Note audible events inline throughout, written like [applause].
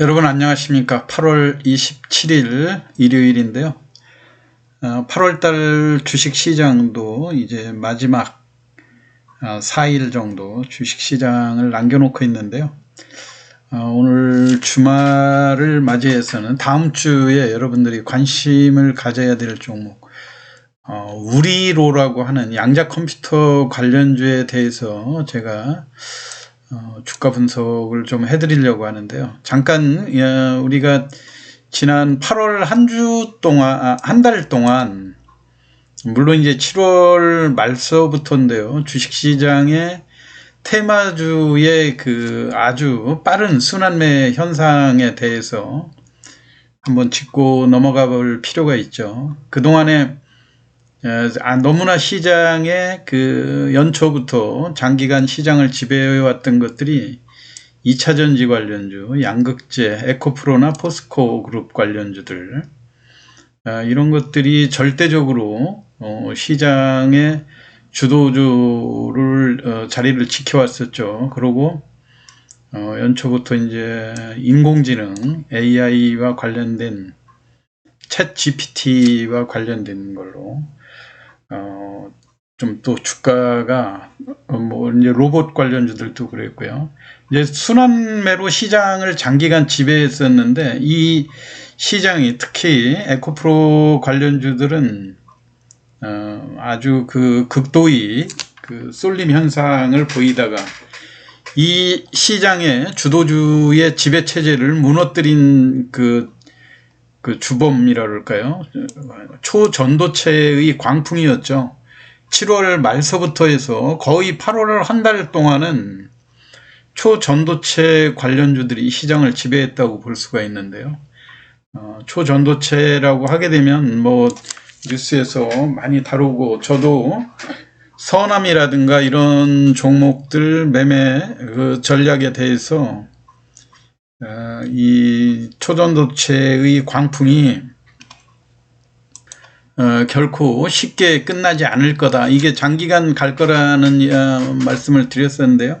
여러분 안녕하십니까? 8월 27일 일요일인데요. 8월달 주식시장도 이제 마지막 4일 정도 주식시장을 남겨놓고 있는데요. 어, 오늘 주말을 맞이해서는 다음 주에 여러분들이 관심을 가져야 될 종목 어, 우리로라고 하는 양자 컴퓨터 관련주에 대해서 제가 어, 주가 분석을 좀 해드리려고 하는데요. 잠깐 예, 우리가 지난 8월 한 주 동안 아, 한달 동안 물론 이제 7월 말서부터인데요. 주식시장의 테마주의 그 아주 빠른 순환매 현상에 대해서 한번 짚고 넘어가 볼 필요가 있죠. 그동안에 아, 너무나 시장의 그 연초부터 장기간 시장을 지배해왔던 것들이 2차전지 관련주, 양극재, 에코프로나 포스코 그룹 관련주들 아, 이런 것들이 절대적으로 어, 시장의 주도주를 어, 자리를 지켜왔었죠. 그리고 어, 연초부터 이제 인공지능 AI와 관련된 챗 GPT와 관련된 걸로 어, 좀 또 주가가 어, 뭐 이제 로봇 관련주들도 그랬고요. 이제 순환매로 시장을 장기간 지배했었는데 이 시장이 특히 에코프로 관련주들은 어, 아주 그 극도의 그 쏠림 현상을 보이다가 이 시장의 주도주의 지배 체제를 무너뜨린 그, 그 주범이라 그럴까요? 초전도체의 광풍이었죠. 7월 말서부터 해서 거의 8월 한 달 동안은 초전도체 관련주들이 시장을 지배했다고 볼 수가 있는데요. 어, 초전도체라고 하게 되면 뭐 뉴스에서 많이 다루고 저도 서남이라든가 이런 종목들 매매 그 전략에 대해서 어, 이 초전도체의 광풍이 어, 결코 쉽게 끝나지 않을 거다. 이게 장기간 갈 거라는 어, 말씀을 드렸었는데요.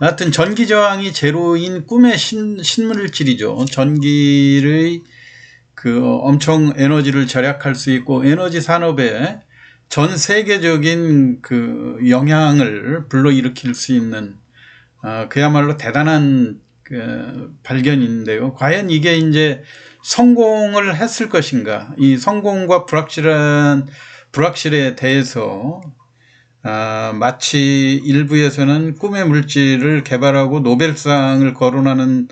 하여튼 전기 저항이 제로인 꿈의 신, 신물질이죠. 전기의 그 엄청 에너지를 절약할 수 있고 에너지 산업에 전 세계적인 그 영향을 불러일으킬 수 있는 어, 그야말로 대단한 그 발견인데요. 과연 이게 이제 성공을 했을 것인가? 이 성공과 불확실한 불확실에 대해서 아, 마치 일부에서는 꿈의 물질을 개발하고 노벨상을 거론하는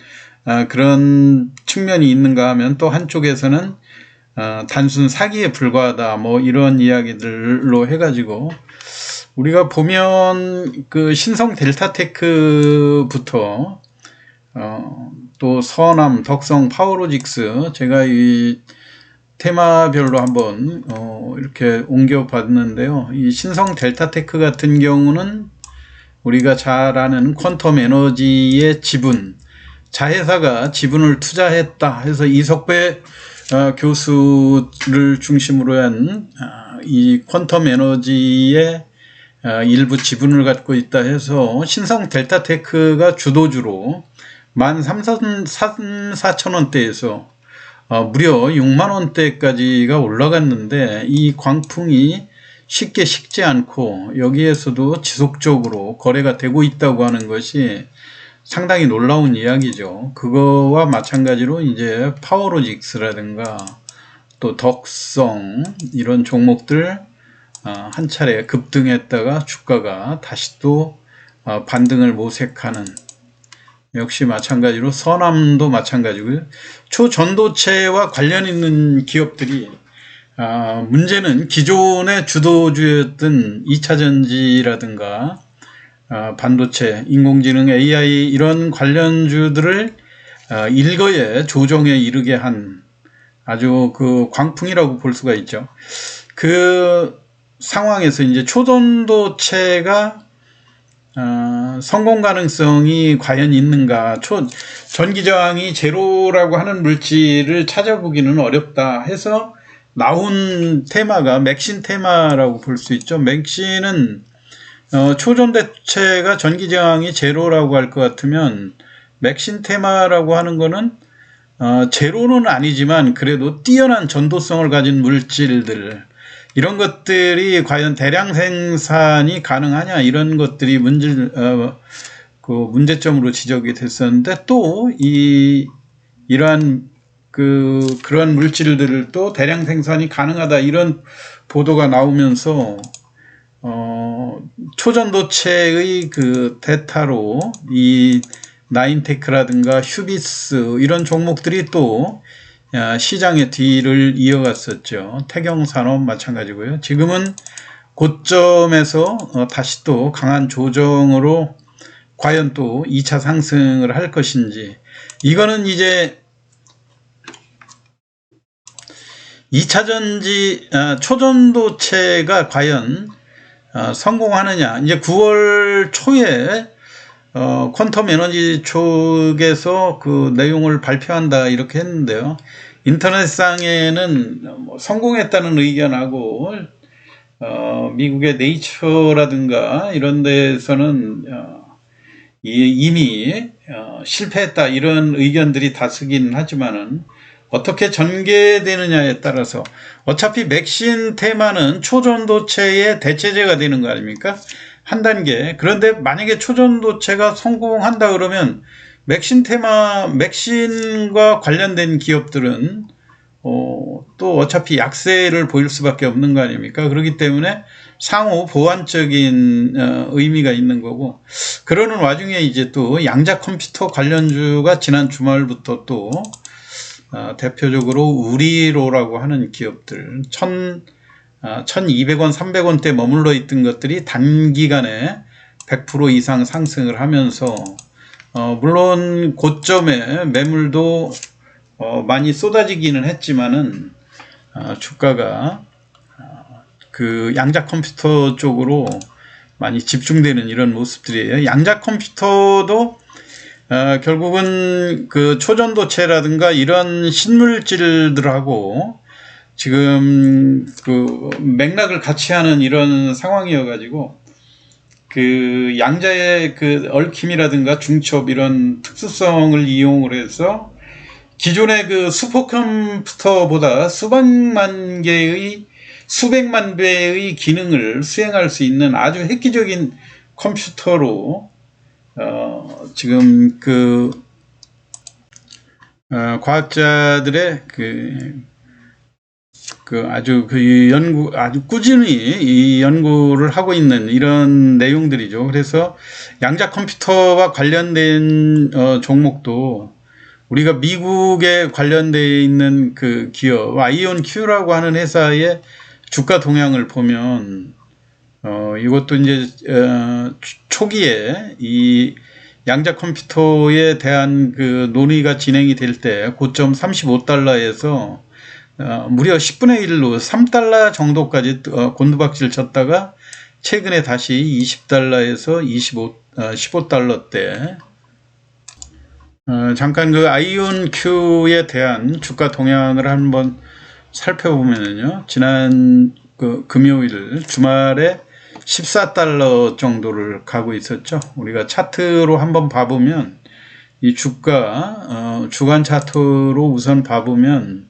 아, 그런 측면이 있는가 하면 또 한쪽에서는 아, 단순 사기에 불과하다 뭐 이런 이야기들로 해가지고 우리가 보면 그 신성 델타테크부터 어, 또 서남, 덕성, 파워로직스 제가 이 테마별로 한번 어, 이렇게 옮겨 봤는데요. 이 신성 델타테크 같은 경우는 우리가 잘 아는 퀀텀 에너지의 지분, 자회사가 지분을 투자했다 해서 이석배 어, 교수를 중심으로 한이 어, 퀀텀 에너지의 어, 일부 지분을 갖고 있다 해서 신성 델타테크가 주도주로 13,4천원대에서 어, 무려 6만원대까지가 올라갔는데 이 광풍이 쉽게 식지 않고 여기에서도 지속적으로 거래가 되고 있다고 하는 것이 상당히 놀라운 이야기죠. 그거와 마찬가지로 이제 파워로직스라든가 또 덕성 이런 종목들 어, 한 차례 급등했다가 주가가 다시 또 어, 반등을 모색하는 역시 마찬가지로 서남도 마찬가지고요. 초전도체와 관련 있는 기업들이 아, 문제는 기존의 주도주였던 2차전지라든가 아, 반도체, 인공지능, AI 이런 관련주들을 아, 일거에 조정에 이르게 한 아주 그 광풍이라고 볼 수가 있죠. 그 상황에서 이제 초전도체가 어, 성공 가능성이 과연 있는가? 초, 전기 저항이 제로라고 하는 물질을 찾아보기는 어렵다 해서 나온 테마가 맥신 테마라고 볼 수 있죠. 맥신은 어, 초전대체가 전기 저항이 제로라고 할 것 같으면 맥신 테마라고 하는 거는 어, 제로는 아니지만 그래도 뛰어난 전도성을 가진 물질들 이런 것들이 과연 대량 생산이 가능하냐 이런 것들이 문제 어, 그 문제점으로 지적이 됐었는데 또 이 이러한 그 그러한 물질들을 또 대량 생산이 가능하다 이런 보도가 나오면서 어 초전도체의 그 대타로 이 나인테크라든가 휴비스 이런 종목들이 또 야, 시장의 뒤를 이어갔었죠. 태경산업 마찬가지고요. 지금은 고점에서 어, 다시 또 강한 조정으로 과연 또 2차 상승을 할 것인지 이거는 이제 2차 전지 아, 초전도체가 과연 어, 성공하느냐 이제 9월 초에 어, 퀀텀 에너지 쪽에서 그 내용을 발표한다 이렇게 했는데요. 인터넷상에는 뭐 성공했다는 의견하고 어, 미국의 네이처라든가 이런 데서는 어, 이- 이미 어, 실패했다 이런 의견들이 다수긴 하지만은 어떻게 전개되느냐에 따라서 어차피 맥신 테마는 초전도체의 대체제가 되는 거 아닙니까? 한 단계. 그런데 만약에 초전도체가 성공한다 그러면 맥신 테마, 맥신과 관련된 기업들은 어, 또 어차피 약세를 보일 수밖에 없는 거 아닙니까? 그렇기 때문에 상호 보완적인 어, 의미가 있는 거고 그러는 와중에 이제 또 양자 컴퓨터 관련주가 지난 주말부터 또 어, 대표적으로 우리로라고 하는 기업들 천 아, 1200원, 300원대 머물러 있던 것들이 단기간에 100% 이상 상승을 하면서 어, 물론 고점에 매물도 어, 많이 쏟아지기는 했지만은 어, 주가가 어, 그 양자 컴퓨터 쪽으로 많이 집중되는 이런 모습들이에요. 양자 컴퓨터도 어, 결국은 그 초전도체라든가 이런 신물질들하고 지금 그 맥락을 같이 하는 이런 상황이어가지고 그 양자의 그 얽힘이라든가 중첩 이런 특수성을 이용을 해서 기존의 그 슈퍼컴퓨터보다 수백만 개의 수백만 배의 기능을 수행할 수 있는 아주 획기적인 컴퓨터로 어 지금 그 어, 과학자들의 그, 그 아주 그 연구 아주 꾸준히 이 연구를 하고 있는 이런 내용들이죠. 그래서 양자 컴퓨터와 관련된 어, 종목도 우리가 미국에 관련되어 있는 그 기업 아이온 Q라고 하는 회사의 주가 동향을 보면 어 이것도 이제 어, 초- 초기에 이 양자 컴퓨터에 대한 그 논의가 진행이 될 때 고점 35달러에서 어, 무려 10분의 1로 3달러 정도까지 어, 곤두박질 쳤다가 최근에 다시 20달러에서 25, 어, 15달러대 어, 잠깐 그 아이온 Q에 대한 주가 동향을 한번 살펴보면요. 지난 그 금요일 주말에 14달러 정도를 가고 있었죠. 우리가 차트로 한번 봐보면 이 주가 어, 주간 차트로 우선 봐보면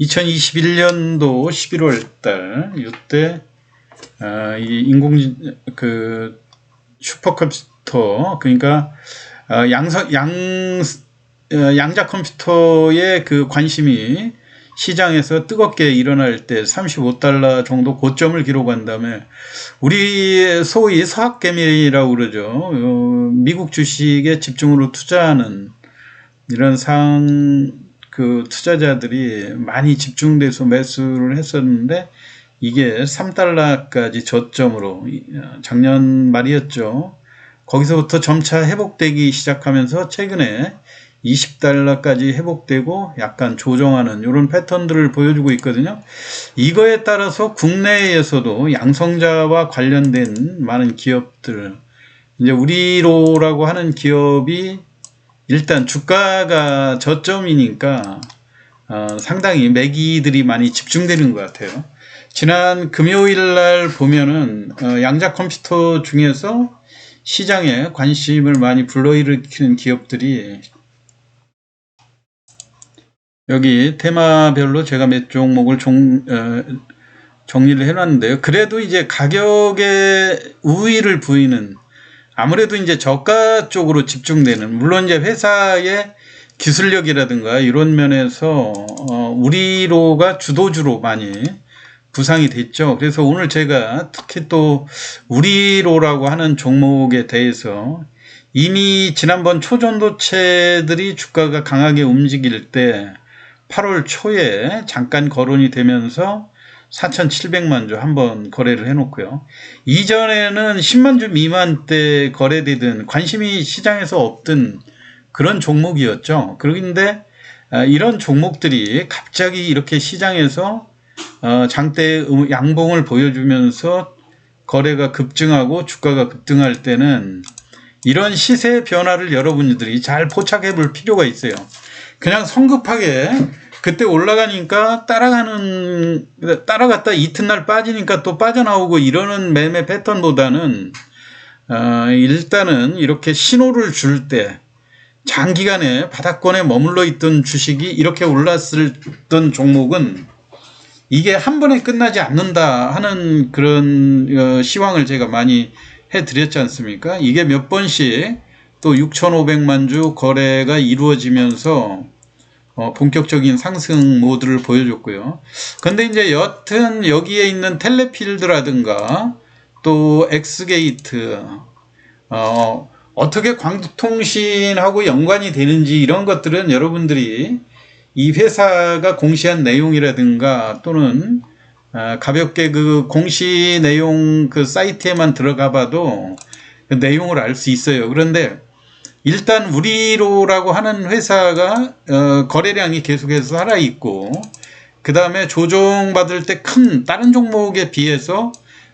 2021년도 11월 달 이때 아, 이 인공진 그 슈퍼컴퓨터 그러니까 어, 양서, 양 어, 양자 컴퓨터의 그 관심이 시장에서 뜨겁게 일어날 때 35달러 정도 고점을 기록한 다음에 우리 소위 서학개미라고 그러죠. 어, 미국 주식에 집중으로 투자하는 이런 상, 그 투자자들이 많이 집중돼서 매수를 했었는데 이게 3달러까지 저점으로 이- 어, 작년 말이었죠. 거기서부터 점차 회복되기 시작하면서 최근에 20달러까지 회복되고 약간 조정하는 이런 패턴들을 보여주고 있거든요. 이거에 따라서 국내에서도 양성자와 관련된 많은 기업들, 이제 우리로라고 하는 기업이 일단 주가가 저점이니까 어, 상당히 매기들이 많이 집중되는 것 같아요. 지난 금요일 날 보면은 어, 양자 컴퓨터 중에서 시장에 관심을 많이 불러일으키는 기업들이 여기 테마별로 제가 몇 종목을 종, 어, 정리를 해놨는데요. 그래도 이제 가격에 우위를 부이는 아무래도 이제 저가 쪽으로 집중되는 물론 이제 회사의 기술력이라든가 이런 면에서 어, 우리로가 주도주로 많이 부상이 됐죠. 그래서 오늘 제가 특히 또 우리로라고 하는 종목에 대해서 이미 지난번 초전도체들이 주가가 강하게 움직일 때 8월 초에 잠깐 거론이 되면서 4,700만 주 한 번 거래를 해놓고요. 이전에는 10만 주 미만대 거래되던 관심이 시장에서 없던 그런 종목이었죠. 그런데 아, 이런 종목들이 갑자기 이렇게 시장에서 어, 장대 양봉을 보여주면서 거래가 급증하고 주가가 급등할 때는 이런 시세 변화를 여러분들이 잘 포착해 볼 필요가 있어요. 그냥 성급하게 그때 올라가니까 따라가는 따라갔다 이튿날 빠지니까 또 빠져나오고 이러는 매매 패턴보다는 어, 일단은 이렇게 신호를 줄 때 장기간에 바닥권에 머물러 있던 주식이 이렇게 올랐던 종목은 이게 한 번에 끝나지 않는다 하는 그런 어, 시황을 제가 많이 해드렸지 않습니까? 이게 몇 번씩 또 6,500만 주 거래가 이루어지면서 어, 본격적인 상승 모드를 보여줬고요. 근데 이제 여튼 여기에 있는 텔레필드라든가 또 엑스게이트 어, 어떻게 광통신하고 연관이 되는지 이런 것들은 여러분들이 이 회사가 공시한 내용이라든가 또는 아, 가볍게 그 공시 내용 그 사이트에만 들어가 봐도 그 내용을 알 수 있어요. 그런데 일단 우리로라고 하는 회사가 어, 거래량이 계속해서 살아 있고 그 다음에 조정받을 때 큰 다른 종목에 비해서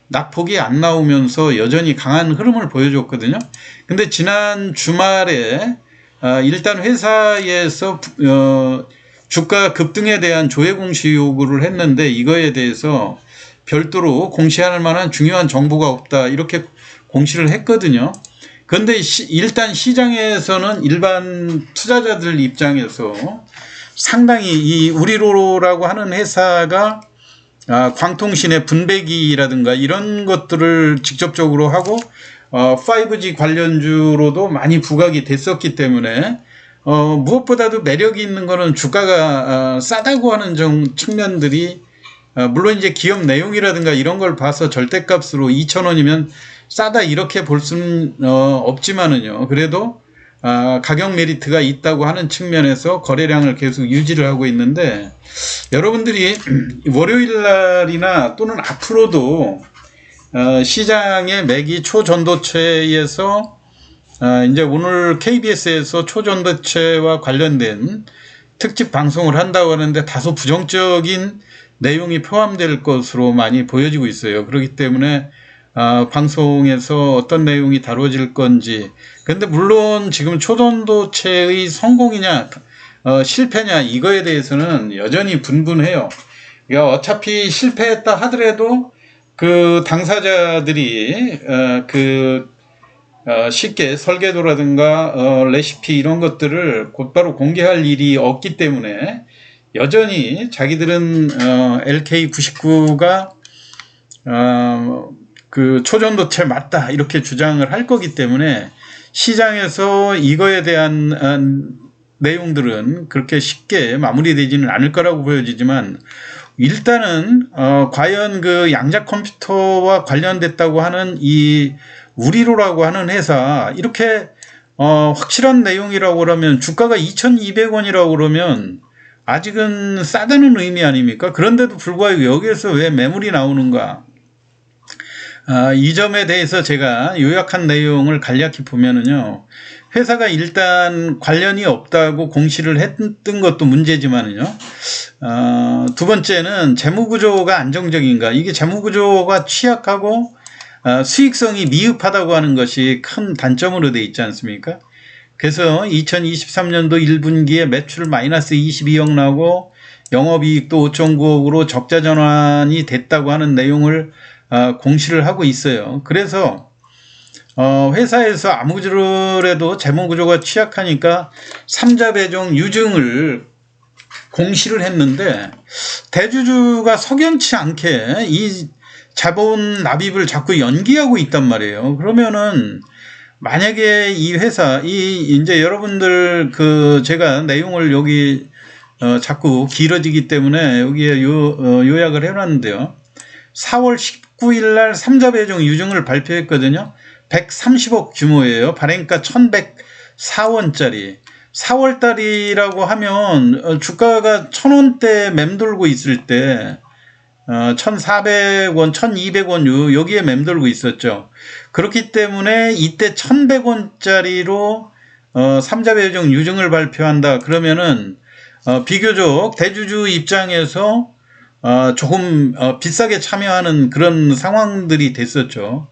낙폭이 안 나오면서 여전히 강한 흐름을 보여줬거든요. 근데 지난 주말에 어, 일단 회사에서 어, 주가 급등에 대한 조회 공시 요구를 했는데 이거에 대해서 별도로 공시할 만한 중요한 정보가 없다 이렇게 공시를 했거든요. 그런데 일단 시장에서는 일반 투자자들 입장에서 상당히 이 우리로라고 하는 회사가 아, 광통신의 분배기라든가 이런 것들을 직접적으로 하고 어, 5G 관련주로도 많이 부각이 됐었기 때문에 어, 무엇보다도 매력이 있는 거는 주가가 어, 싸다고 하는 정, 측면들이 어, 물론 이제 기업 내용이라든가 이런 걸 봐서 절대값으로 2,000원이면 싸다 이렇게 볼 수는 어, 없지만은요. 그래도 아, 가격 메리트가 있다고 하는 측면에서 거래량을 계속 유지를 하고 있는데 여러분들이 [clears throat] 월요일 날이나 또는 앞으로도 어, 시장의 매기 초전도체에서 아, 이제 오늘 KBS에서 초전도체와 관련된 특집 방송을 한다고 하는데 다소 부정적인 내용이 포함될 것으로 많이 보여지고 있어요. 그렇기 때문에 아, 방송에서 어떤 내용이 다뤄질 건지. 근데 물론 지금 초전도체의 성공이냐, 어, 실패냐, 이거에 대해서는 여전히 분분해요. 그러니까 어차피 실패했다 하더라도 그 당사자들이, 어, 그, 어, 쉽게 설계도라든가, 어, 레시피 이런 것들을 곧바로 공개할 일이 없기 때문에 여전히 자기들은, 어, LK99가, 어, 그 초전도체 맞다 이렇게 주장을 할 거기 때문에 시장에서 이거에 대한 어, 내용들은 그렇게 쉽게 마무리되지는 않을 거라고 보여지지만 일단은 어 과연 그 양자 컴퓨터와 관련됐다고 하는 이 우리로라고 하는 회사 이렇게 어 확실한 내용이라고 그러면 주가가 2,200원이라고 그러면 아직은 싸다는 의미 아닙니까? 그런데도 불구하고 여기에서 왜 매물이 나오는가? 아, 이 점에 대해서 제가 요약한 내용을 간략히 보면은요, 회사가 일단 관련이 없다고 공시를 했던 것도 문제지만은요, 어, 두 번째는 재무구조가 안정적인가, 이게 재무구조가 취약하고 어, 수익성이 미흡하다고 하는 것이 큰 단점으로 돼 있지 않습니까? 그래서 2023년도 1분기에 매출 마이너스 22억 나고 영업이익도 5.9억으로 적자 전환이 됐다고 하는 내용을 어, 공시를 하고 있어요. 그래서 어, 회사에서 아무래도 재무 구조가 취약하니까 삼자 배정 유증을 공시를 했는데 대주주가 석연치 않게 이 자본 납입을 자꾸 연기하고 있단 말이에요. 그러면은 만약에 이 회사 이 이제 여러분들 그 제가 내용을 여기 어 자꾸 길어지기 때문에 여기에 요 어, 요약을 해놨는데요. 4월 19일 날 삼자 배정 유증을 발표했거든요. 130억 규모예요. 발행가 1,104원짜리. 4월 달이라고 하면 어, 주가가 1,000원대 맴돌고 있을 때 어, 1,400원, 1,200원 요 여기에 맴돌고 있었죠. 그렇기 때문에 이때 1,100원짜리로 어, 삼자 배정 유증을 발표한다. 그러면은 어, 비교적 대주주 입장에서 어, 조금 어, 비싸게 참여하는 그런 상황들이 됐었죠.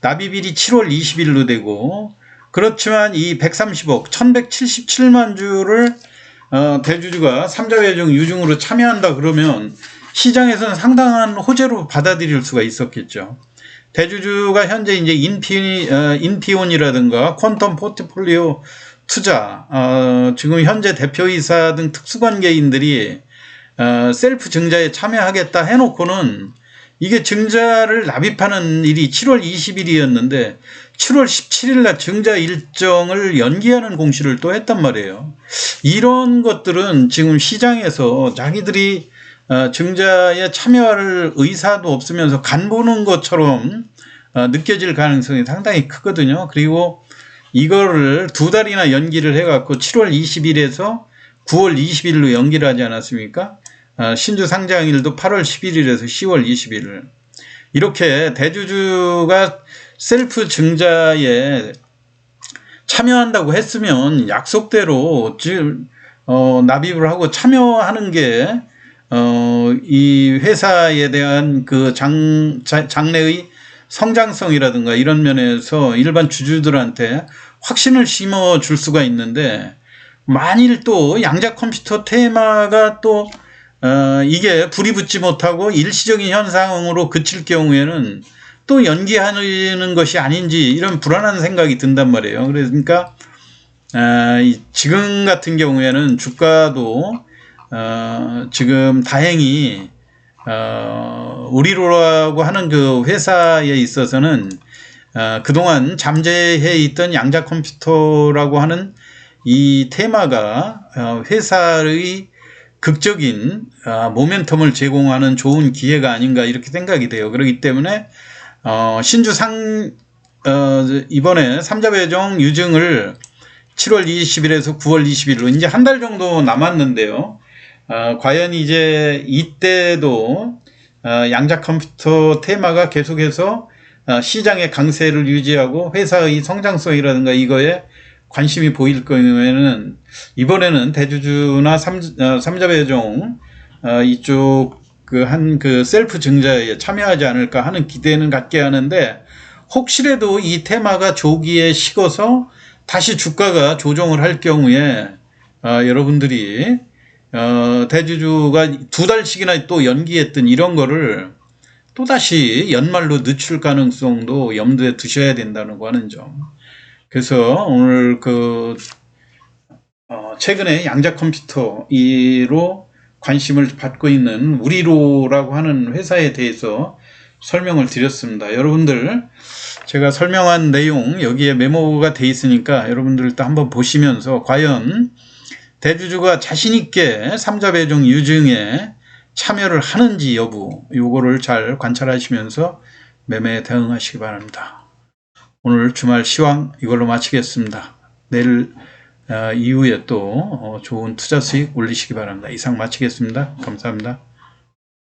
납입일이 7월 20일로 되고 그렇지만 이 130억, 1177만 주를 어, 대주주가 삼자회정 유증으로 참여한다 그러면 시장에서는 상당한 호재로 받아들일 수가 있었겠죠. 대주주가 현재 이제 인피, 어, 인피온이라든가 퀀텀 포트폴리오 투자, 어, 지금 현재 대표이사 등 특수관계인들이 어, 셀프 증자에 참여하겠다 해놓고는 이게 증자를 납입하는 일이 7월 20일이었는데 7월 17일 날 증자 일정을 연기하는 공시를 또 했단 말이에요. 이런 것들은 지금 시장에서 자기들이 어, 증자에 참여할 의사도 없으면서 간 보는 것처럼 어, 느껴질 가능성이 상당히 크거든요. 그리고 이거를 두 달이나 연기를 해갖고 7월 20일에서 9월 20일로 연기를 하지 않았습니까? 어, 신주 상장일도 8월 11일에서 10월 21일. 이렇게 대주주가 셀프 증자에 참여한다고 했으면 약속대로 지금 어, 납입을 하고 참여하는 게 어, 이 회사에 대한 그 장, 자- 장래의 성장성이라든가 이런 면에서 일반 주주들한테 확신을 심어 줄 수가 있는데 만일 또 양자 컴퓨터 테마가 또 어, 이게 불이 붙지 못하고 일시적인 현상으로 그칠 경우에는 또 연기하는 것이 아닌지 이런 불안한 생각이 든단 말이에요. 그러니까 아, 이 지금 같은 경우에는 주가도 어, 지금 다행히 어, 우리로라고 하는 그 회사에 있어서는 어, 그동안 잠재해 있던 양자 컴퓨터라고 하는 이 테마가 어, 회사의 극적인 어, 모멘텀을 제공하는 좋은 기회가 아닌가 이렇게 생각이 돼요. 그렇기 때문에 어, 신주 상 어, 이번에 삼자 배정 유증을 7월 20일에서 9월 20일로 이제 한 달 정도 남았는데요. 어, 과연 이제 이때도 어, 양자 컴퓨터 테마가 계속해서 어, 시장의 강세를 유지하고 회사의 성장성이라든가 이거에 관심이 보일 경우에는 이번에는 대주주나 삼, 어, 삼자 배정 어, 이쪽 그한그 셀프 증자에 참여하지 않을까 하는 기대는 갖게 하는데 혹시라도 이 테마가 조기에 식어서 다시 주가가 조정을 할 경우에 어, 여러분들이 어, 대주주가 두 달씩이나 또 연기했던 이런 거를 또 다시 연말로 늦출 가능성도 염두에 두셔야 된다는 거 하는 점. 그래서 오늘 그 어, 최근에 양자 컴퓨터로 관심을 받고 있는 우리로라고 하는 회사에 대해서 설명을 드렸습니다. 여러분들 제가 설명한 내용 여기에 메모가 돼 있으니까 여러분들도 한번 보시면서 과연 대주주가 자신 있게 삼자 배정 유증에 참여를 하는지 여부 요거를 잘 관찰하시면서 매매에 대응하시기 바랍니다. 오늘 주말 시황 이걸로 마치겠습니다. 내일 어, 이후에 또 어, 좋은 투자 수익 올리시기 바랍니다. 이상 마치겠습니다. 감사합니다.